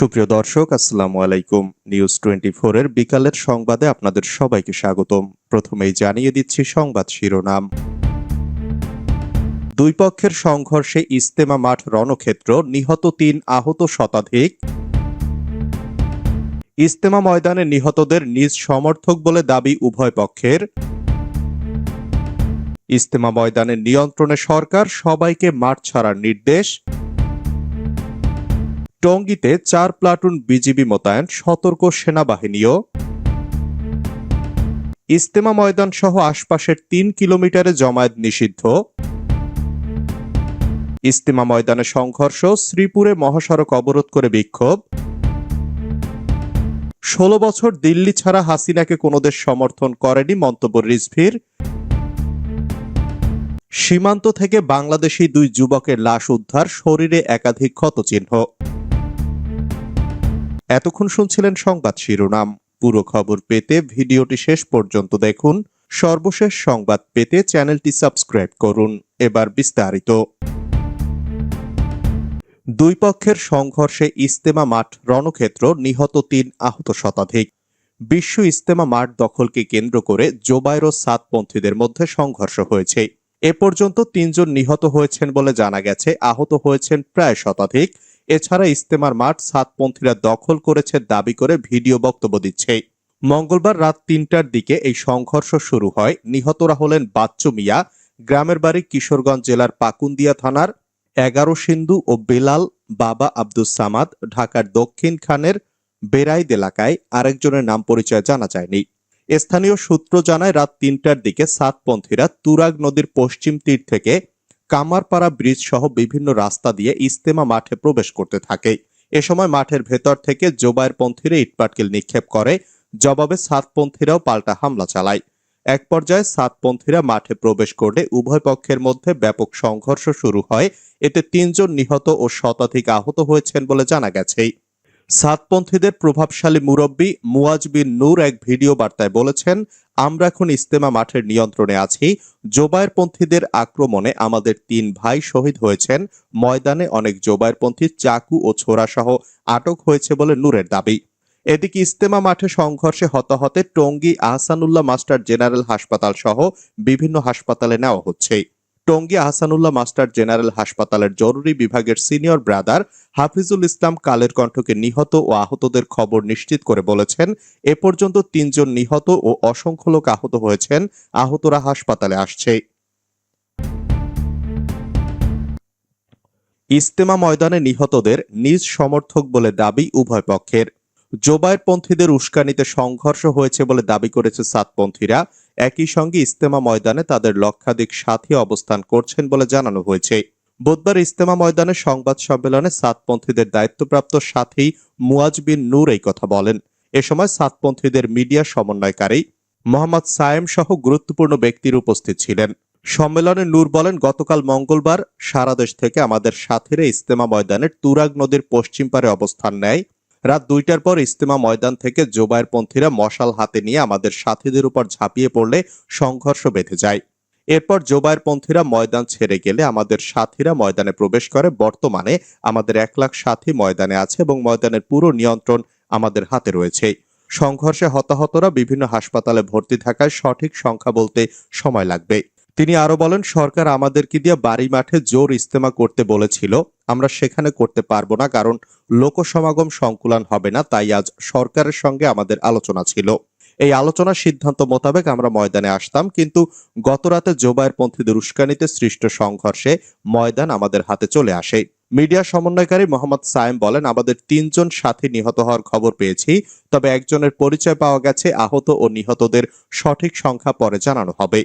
সুপ্রিয় দর্শক, আসসালামু আলাইকুম। নিউজ টোয়েন্টি এর বিকালের সংবাদে আপনাদের সবাইকে স্বাগতম। প্রথমেই জানিয়ে দিচ্ছি সংবাদ শিরোনাম। দুই পক্ষের সংঘর্ষে ইস্তেমা মাঠ রণক্ষেত্র, নিহত তিন আহত শতাধিক। ইস্তেমা ময়দানে নিহতদের নিজ সমর্থক বলে দাবি উভয় পক্ষের। ইস্তেমা ময়দানের নিয়ন্ত্রণে সরকার সবাইকে মাঠ ছাড়ার নির্দেশ। টঙ্গীতে চার প্লাটুন বিজিবি মোতায়েন সতর্ক সেনাবাহিনীও। ইস্তেমা ময়দান সহ আশপাশের তিন কিলোমিটারে জমায়েত নিষিদ্ধ। ইস্তেমা ময়দানে সংঘর্ষ, শ্রীপুরে মহাসড়ক অবরোধ করে বিক্ষোভ। ষোলো বছর দিল্লি ছাড়া হাসিনাকে কোনো দেশ সমর্থন করেনি মন্তব্য রিজভির। সীমান্ত থেকে বাংলাদেশি দুই যুবকের লাশ উদ্ধার, শরীরে একাধিক ক্ষতচিহ্ন। এতক্ষণ শুনছিলেন সংবাদ শিরোনাম। পুরো খবর পেতে ভিডিওটি শেষ পর্যন্ত দেখুন। সর্বশেষ সংবাদ পেতে চ্যানেলটি সাবস্ক্রাইব করুন। এবার বিস্তারিত। দুই পক্ষের সংঘর্ষে ইস্তেমা মাঠ রণক্ষেত্র নিহত তিন আহত শতাধিক। বিশ্ব ইস্তেমা মাঠ দখলকে কেন্দ্র করে জোবাইর ও সাতপন্থীদের মধ্যে সংঘর্ষ হয়েছে। এ পর্যন্ত তিনজন নিহত হয়েছেন বলে জানা গেছে। আহত হয়েছেন প্রায় শতাধিক। এছাড়া ইস্তেমার মাঠ সাতপন্থীরা দখল করেছে দাবি করে ভিডিও বক্তব্য দিচ্ছে। মঙ্গলবার রাত তিনটার দিকে এই সংঘর্ষ শুরু হয়। নিহতরা হলেন বাচ্চু মিয়া, গ্রামের বাড়ি কিশোরগঞ্জ জেলার পাকুন্দিয়া থানার এগারো সিন্ধু ও বেলাল বাবা আব্দুস সামাদ, ঢাকার দক্ষিণ খানের বেরাইদ এলাকায় আরেকজনের নাম পরিচয় জানা যায়নি। স্থানীয় সূত্র জানায়, রাত তিনটার দিকে সাতপন্থীরা তুরাগ নদীর পশ্চিম তীর থেকে কামারপাড়া ব্রিজ সহ বিভিন্ন রাস্তা দিয়ে ইস্তেমা মাঠে প্রবেশ করতে থাকে। এ সময় মাঠের ভেতর থেকে জোবায়ের পন্থীরা ইটপাটকেল নিক্ষেপ করে। জবাবে সাতপন্থীরাও পাল্টা হামলা চালায়। এক পর্যায়ে সাতপন্থীরা মাঠে প্রবেশ করলে উভয় পক্ষের মধ্যে ব্যাপক সংঘর্ষ শুরু হয়। এতে তিনজন নিহত ও শতাধিক আহত হয়েছেন বলে জানা গেছে। সাতপন্থীদের প্রভাবশালী মুরব্বী মুয়াজ বিন নূর এক ভিডিও বার্তায় বলেছেন, আমরা এখন ইস্তেমা মাঠের নিয়ন্ত্রণে আছি। জোবায়েরপন্থীদের আক্রমণে আমাদের তিন ভাই শহীদ হয়েছেন। ময়দানে অনেক জোবায়েরপন্থী চাকু ও ছোড়াসহ আটক হয়েছে বলে নূরের দাবি। এদিকে ইস্তেমা মাঠে সংঘর্ষে হতাহতে টঙ্গী আহসানুল্লাহ মাস্টার জেনারেল হাসপাতাল সহ বিভিন্ন হাসপাতালে নেওয়া হচ্ছে। টঙ্গী আহসানুল্লাহ মাস্টার জেনারেল হাসপাতালের জরুরি বিভাগের সিনিয়র ব্রাদার হাফিজুল ইসলাম কালের কণ্ঠকে নিহত ও আহতদের খবর নিশ্চিত করে বলেছেন, এ পর্যন্ত তিনজন নিহত ও অসংখ্য লোক আহত হয়েছেন। আহতরা হাসপাতালে আসছে। ইস্তেমা ময়দানে নিহতদের নিজ সমর্থক বলে দাবি উভয় পক্ষের। জোবায়েরপন্থীদের উস্কানিতে সংঘর্ষ হয়েছে বলে দাবি করেছে সাতপন্থীরা। একই সঙ্গে ইস্তেমা ময়দানে তাদের লক্ষাধিক সাথী অবস্থান করছেন বলে জানানো হয়েছে। বুধবার ইস্তেমা ময়দানে সংবাদ সম্মেলনে সাতপন্থীদের দায়িত্বপ্রাপ্ত সাথী মুয়াজ বিন নূর এই কথা বলেন। এ সময় সাতপন্থীদের মিডিয়া সমন্বয়কারী মোহাম্মদ সায়েম সহ গুরুত্বপূর্ণ ব্যক্তির উপস্থিত ছিলেন। সম্মেলনে নূর বলেন, গতকাল মঙ্গলবার সারা দেশ থেকে আমাদের সাথীরা ইস্তেমা ময়দানের তুরাগ নদীর পশ্চিম পারে অবস্থান নেয়। রাত দুইটার পর ইস্তেমা ময়দান থেকে জোবায়েরপন্থীরা মশাল হাতে নিয়ে আমাদের সাথীদের উপর ঝাঁপিয়ে পড়লে সংঘর্ষ বেঁধে যায়। এরপর জোবায়েরপন্থীরা ময়দান ছেড়ে গেলে আমাদের সাথীরা ময়দানে প্রবেশ করে। বর্তমানে আমাদের এক লাখ সাথী ময়দানে আছে এবং ময়দানের পুরো নিয়ন্ত্রণ আমাদের হাতে রয়েছে। সংঘর্ষে হতাহতরা বিভিন্ন হাসপাতালে ভর্তি থাকায় সঠিক সংখ্যা বলতে সময় লাগবে। তিনি আরও বলেন, সরকার আমাদেরকে দিয়ে বাড়ি মাঠে জোর ইস্তেমা করতে বলেছিল। আমরা সেখানে করতে পারব না, কারণ লোকসমাগম সংকুলান হবে না, তাই আজ সরকারের সঙ্গে আমাদের আলোচনা ছিল। এই আলোচনার সিদ্ধান্ত মোতাবেক আমরা ময়দানে আসতাম, কিন্তু গতরাতে জোবায়ের পন্থীদের উস্কানিতে সৃষ্ট সংঘর্ষে ময়দান আমাদের হাতে চলে আসে। মিডিয়া সমন্বয়কারী মোহাম্মদ সায়েম বলেন, আমাদের তিনজন সাথী নিহত হওয়ার খবর পেয়েছি, তবে একজনের পরিচয় পাওয়া গেছে, আহত ও নিহতদের সঠিক সংখ্যা পরে জানানো হবে।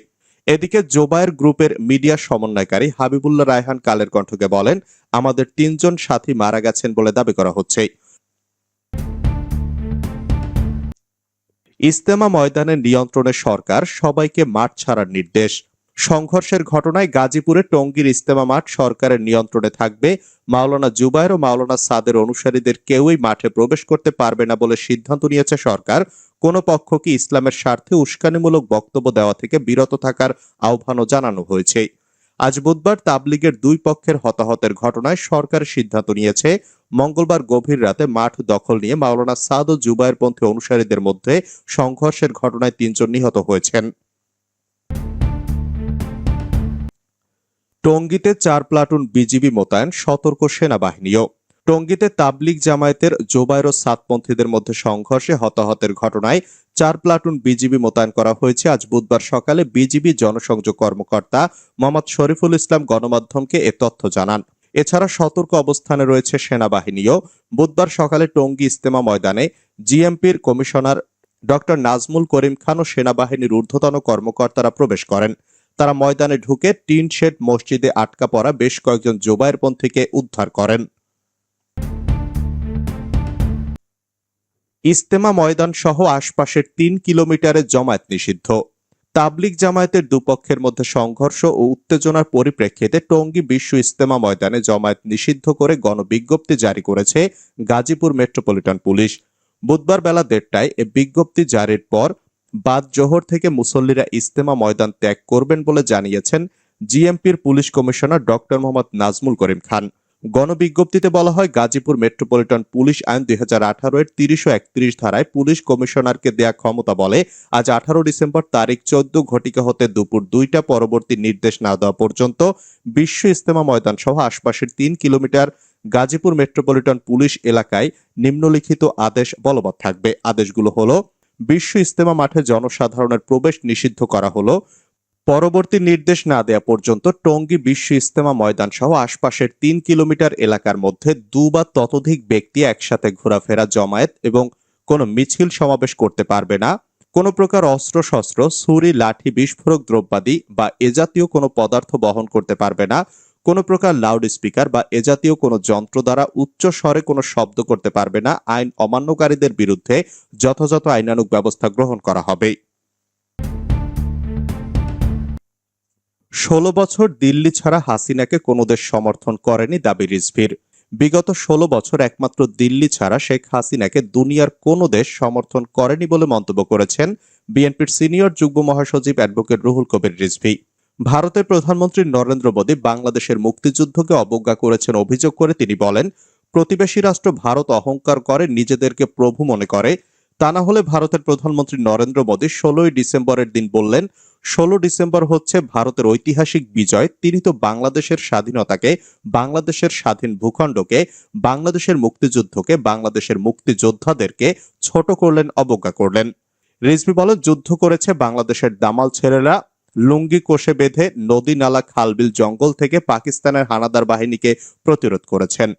এদিকে জোবায়ের গ্রুপের মিডিয়া সমন্বয়কারী হাবিবুল্লাহ রায়হান কালের কণ্ঠকে বলেন, আমাদের তিনজন সাথী মারা গেছেন বলে দাবি করা হচ্ছে। ইস্তেমা ময়দানের নিয়ন্ত্রণে সরকার, সবাইকে মাঠ ছাড়ার নির্দেশ। সংঘর্ষের ঘটনায় গাজীপুরে টঙ্গীর ইস্তেমা মাঠ সরকারের নিয়ন্ত্রণে থাকবে। মাওলানা জুবায়ের ও মাওলানা সাদের অনুসারীদের কেউই মাঠে প্রবেশ করতে পারবে না বলে সিদ্ধান্ত নিয়েছে সরকার। কোনো পক্ষকে ইসলামের স্বার্থে উস্কানিমূলক বক্তব্য দেওয়া থেকে বিরত থাকার আহ্বানও জানানো হয়েছে। আজ বুধবার তাবলিগের দুই পক্ষের হতাহতের ঘটনায় সরকারের সিদ্ধান্ত নিয়েছে, মঙ্গলবার গভীর রাতে মাঠ দখল নিয়ে মাওলানা সাদ ও জুবায়ের পন্থী অনুসারীদের মধ্যে সংঘর্ষের ঘটনায় তিনজন নিহত হয়েছেন। টঙ্গীতে চার প্লাটুন বিজিবি মোতায়েন সতর্ক সেনাবাহিনীও। টঙ্গীতে তাবলিগ জামায়াতের জোবায়ের ও সাতপন্থীদের মধ্যে সংঘর্ষে হতাহতের ঘটনায় চার প্লাটুন বিজিবি মোতায়েন করা হয়েছে। আজ বুধবার সকালে বিজিবি জনসংযোগ কর্মকর্তা মোহাম্মদ শরীফুল ইসলাম গণমাধ্যমকে এ তথ্য জানান। এছাড়া সতর্ক অবস্থানে রয়েছে সেনাবাহিনীও। বুধবার সকালে টঙ্গী ইস্তেমা ময়দানে জিএমপির কমিশনার ডক্টর নাজমুল করিম খান ও সেনাবাহিনীর ঊর্ধ্বতন কর্মকর্তারা প্রবেশ করেন। তারা ময়দানে ঢুকে টিন শেড মসজিদে আটকা পড়া বেশ কয়েকজন জোবায়েরপন্থীকে উদ্ধার করেন। ইস্তেমা ময়দান সহ আশপাশের তিন কিলোমিটারে জমায়েত নিষিদ্ধ। তাবলিগ জামায়াতের দুপক্ষের মধ্যে সংঘর্ষ ও উত্তেজনার পরিপ্রেক্ষিতে টঙ্গী বিশ্ব ইস্তেমা ময়দানে জমায়েত নিষিদ্ধ করে গণবিজ্ঞপ্তি জারি করেছে গাজীপুর মেট্রোপলিটন পুলিশ। বুধবার বেলা দেড়টায় এ বিজ্ঞপ্তি জারির পর বাদ জোহর থেকে মুসল্লিরা ইস্তেমা ময়দান ত্যাগ করবেন বলে জানিয়েছেন জিএমপির police commissioner doctor Mohammad Nazmul Karim Khan. গণবিজ্ঞপ্তিতে বলা হয়, গাজীপুর মেট্রোপলিটন পুলিশ আইন দুই হাজার আঠারো এর তিরিশ একত্রিশ ধারায় পুলিশ কমিশনারকে দেয়া ক্ষমতা বলে, আজ আঠারো ডিসেম্বর তারিখ চোদ্দ ঘটিকা হতে দুপুর দুইটা পরবর্তী নির্দেশ না দেওয়া পর্যন্ত বিশ্ব ইস্তেমা ময়দান সহ আশপাশের তিন কিলোমিটার গাজীপুর মেট্রোপলিটন পুলিশ এলাকায় নিম্নলিখিত আদেশ বলবৎ থাকবে। আদেশগুলো হলো, বিশ্ব ইস্তেমা মাঠে জনসাধারণের প্রবেশ নিষিদ্ধ করা হলো পরবর্তী নির্দেশ না দেয়া পর্যন্ত টঙ্গী বিশ্ব ইস্তেমা ময়দান সহ আশপাশের তিন কিলোমিটার এলাকার মধ্যে দু বা ততোধিক ব্যক্তি একসাথে ঘোরাফেরা, জমায়েত এবং কোনো মিছিল সমাবেশ করতে পারবে না। কোনো প্রকার অস্ত্র শস্ত্র ছুরি, লাঠি, বিস্ফোরক দ্রব্যাদি বা এ জাতীয় কোনো পদার্থ বহন করতে পারবে না। কোনো প্রকার লাউড স্পিকার বা এ জাতীয় কোনো যন্ত্র দ্বারা উচ্চ স্বরে কোনো শব্দ করতে পারবে না। আইন অমান্যকারীদের বিরুদ্ধে যথাযথ আইনানুক ব্যবস্থা গ্রহণ করা হবে। ষোলো বছর দিল্লি ছাড়া হাসিনাকে কোনো দেশ সমর্থন করেনি দাবি রিজভির। বিগত ষোলো বছর একমাত্র দিল্লি ছাড়া শেখ হাসিনাকে দুনিয়ার কোনো দেশ সমর্থন করেনি বলে মন্তব্য করেছেন বিএনপির সিনিয়র যুগ্ম মহাসচিব অ্যাডভোকেট রুহুল কবির রিজভি। ভারতের প্রধানমন্ত্রী নরেন্দ্র মোদী বাংলাদেশের মুক্তিযুদ্ধকে অবজ্ঞা করেছেন অভিযোগ করে তিনি বলেন, প্রতিবেশী রাষ্ট্র ভারত অহংকার করে, নিজেদেরকে প্রভু মনে করে। তা না হলে ভারতের প্রধানমন্ত্রী নরেন্দ্র মোদী ষোলোই ডিসেম্বরের দিন বললেন ষোলো ডিসেম্বর হচ্ছে ভারতের ঐতিহাসিক বিজয়। তিনি তো বাংলাদেশের স্বাধীনতাকে, বাংলাদেশের স্বাধীন ভূখণ্ডকে, বাংলাদেশের মুক্তিযুদ্ধকে, বাংলাদেশের মুক্তিযোদ্ধাদেরকে ছোট করলেন, অবজ্ঞা করলেন। রিজভি বলেন, যুদ্ধ করেছে বাংলাদেশের দামাল ছেলেরা। লুঙ্গি কোষে বেঁধে নদী নালা খালবিল জঙ্গল থেকে পাকিস্তানের হানাদার বাহিনীকে প্রতিরোধ করেছেন।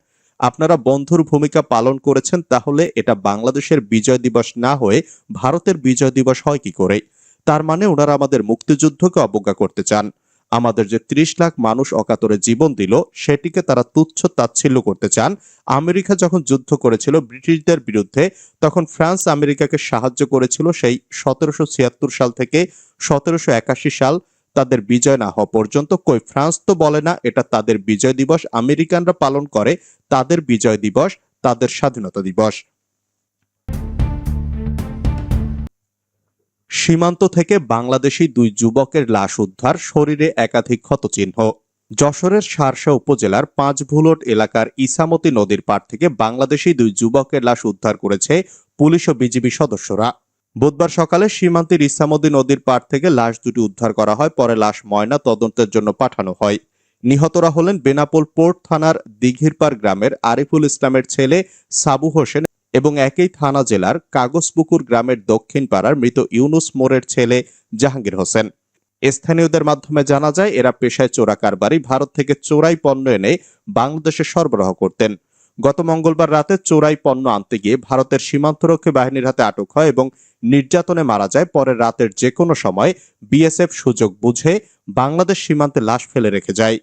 আপনারা বন্ধুর ভূমিকা পালন করেছেন, তাহলে এটা বাংলাদেশের বিজয় দিবস না হয়ে ভারতের বিজয় দিবস হয় কি করে? তার মানে ওনারা আমাদের মুক্তিযুদ্ধকে অবজ্ঞা করতে চান। আমাদের যে ত্রিশ লাখ মানুষ অকাতরে জীবন দিল, সেটিকে তারা তুচ্ছ তাচ্ছিল্য করতে চান। আমেরিকা যখন যুদ্ধ করেছিল ব্রিটিশদের বিরুদ্ধে, তখন ফ্রান্স আমেরিকাকে সাহায্য করেছিল সেই সতেরোশো ছিয়াত্তর সাল থেকে সতেরোশো একাশি সাল। তাদের বিজয় না হওয়া পর্যন্ত, কই ফ্রান্স তো বলে না, এটা তাদের বিজয় দিবস, আমেরিকানরা পালন করে তাদের বিজয় দিবস, তাদের স্বাধীনতা দিবস। সীমান্ত থেকে বাংলাদেশি দুই যুবকের লাশ উদ্ধার, শরীরে একাধিক ক্ষতচিহ্ন। যশোরের সারসা উপজেলার পাঁচভুলট এলাকার ইসামতি নদীর পাড় থেকে বাংলাদেশি দুই যুবকের লাশ উদ্ধার করেছে পুলিশ ও বিজিবি সদস্যরা। বুধবার সকালে সীমান্তের ইসামতি নদীর পাড় থেকে লাশ দুটি উদ্ধার করা হয়, পরে লাশ ময়না তদন্তের জন্য পাঠানো হয়। নিহতরা হলেন বেনাপোল পোর্ট থানার দিঘিরপাড় গ্রামের আরিফুল ইসলামের ছেলে সাবু হোসেন এবং একই থানা জেলার কাগজপুকুর গ্রামের দক্ষিণ পাড়ার মৃত ইউনুস মোড়ের ছেলে জাহাঙ্গীর হোসেন। স্থানীয়দের মাধ্যমে জানা যায়, এরা পেশায় চোরা কারবারি, ভারত থেকে চোরাই পণ্য এনে বাংলাদেশে সরবরাহ করতেন। গত মঙ্গলবার রাতে চোরাই পণ্য আনতে গিয়ে ভারতের সীমান্তরক্ষী বাহিনীর হাতে আটক হয় এবং নির্যাতনে মারা যায়। পরে রাতের যে কোনো সময় বিএসএফ সুযোগ বুঝে বাংলাদেশ সীমান্তে লাশ ফেলে রেখে যায়।